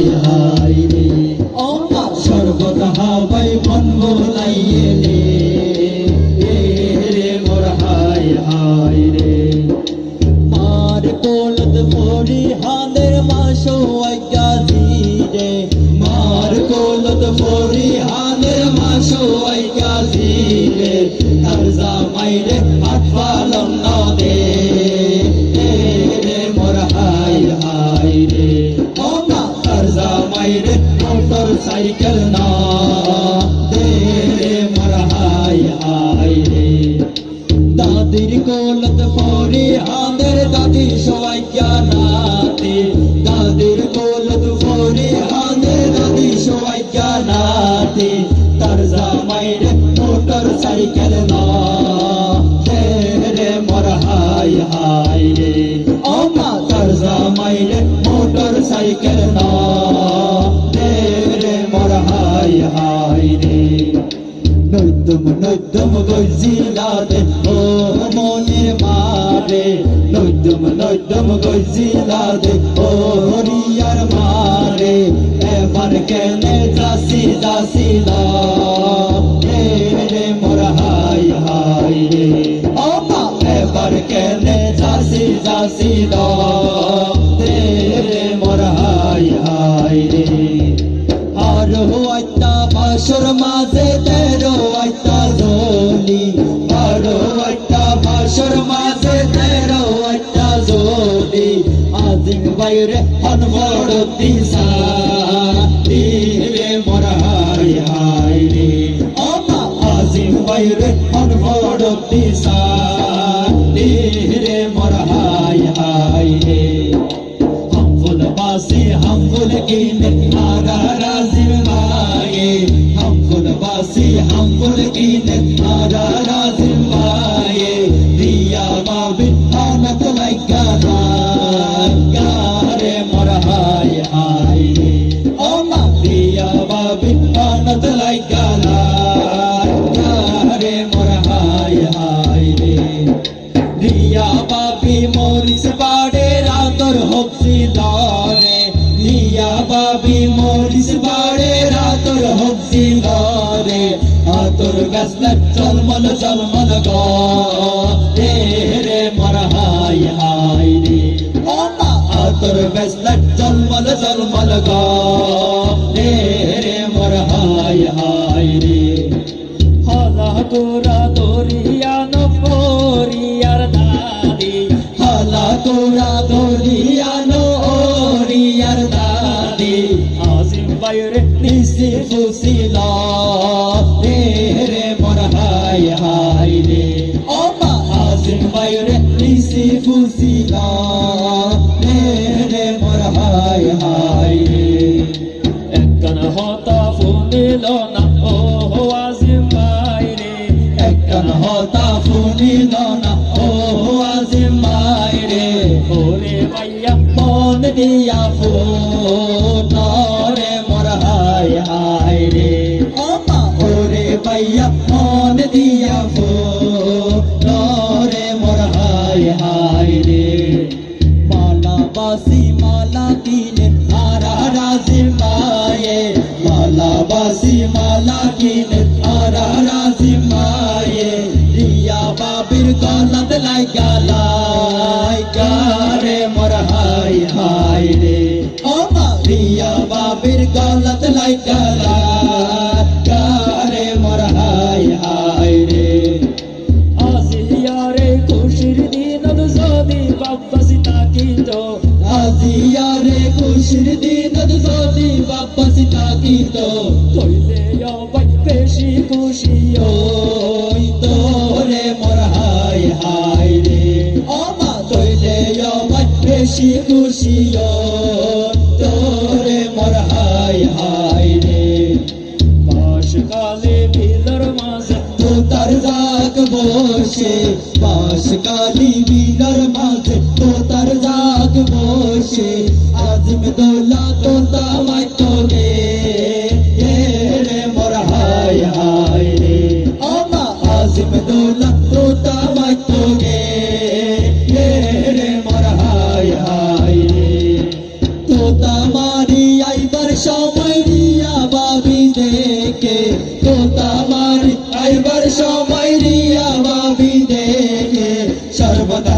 High high রে মা সর্বদা হাওয়াই মন ভোলাইয়ে রে রে মোর হাই হাই রে। মার কোলত ফরি হানের মাসো আজ্ঞাজি রে মার কোলত ফরি হানের মাসো আজ্ঞাজি রে তার জামাই রে হাত 在一个人 নৈদম নৈদম গজিলাদে ও মনের মারে নৈদম নৈদম গজিলাদে ও হরিয়ার মারে এবার কেনে যাসি যাসি দা। রে রে মোর হাই হাই রে ও মা এবার কেনে যাসি যাসি বাইরে অনমর দিশা তিরে মরাই হাই রে। আমা আজিম বাইরে অনমর দিশা তিরে মরাই হাই রে। হামফুল বাসে হামফুল আগা রাজিম ভাই হামফুল বাসে হামফুল কিনে আগা রিয়া মরিস বাড়ে, রাতর হপসি দরে আতর গাছলা চলমল চলমল গ রে রে মর হাই হাই রে। আতর গাছলা গ রে রে মর হাই হাই রে। হলা তোরা দরিয়ানো পরিয়ার দাদি হলা তোরা দরিয়ানো বাইরে নিসি ফুসিলা রে রে মোর হাই রে। ও মা আজিম বাইরে নিসি ফুসিলা রে রে মোর হাই হাই রে। একখান হতা ফুনিল না ও আজিম বাইরে একখান হতা ফুনিল না ও আজিম বাইরে ওরে ভাইয়া মন দিয়া ফুন মালা কিনে আরা রাজি মায়ে রিয়া বাবির গলত লাই গালাই গারে মোর হাই হাই রে। ও মা রিয়া বাবির গলত লাই গালাই গারে মোর হাই হাই রে। আজিয়ারে খুশির দিনত যদি বাপ্পাসি তাকিত। আজিয়ারে খুশির দিনত যদি বাপ্পাসি তাকিত। বেশি খুশি ওই বিলর মাঝে তোতার জাগ বসে বাসকালি বিলর মাঝে তোতার জাগ বসে। আজম তোতা মারি, আইবার সময় রিয়া বাবি দেখে। তোতা মারি, আইবার সময় রিয়া বাবি দেখে। সর্বদা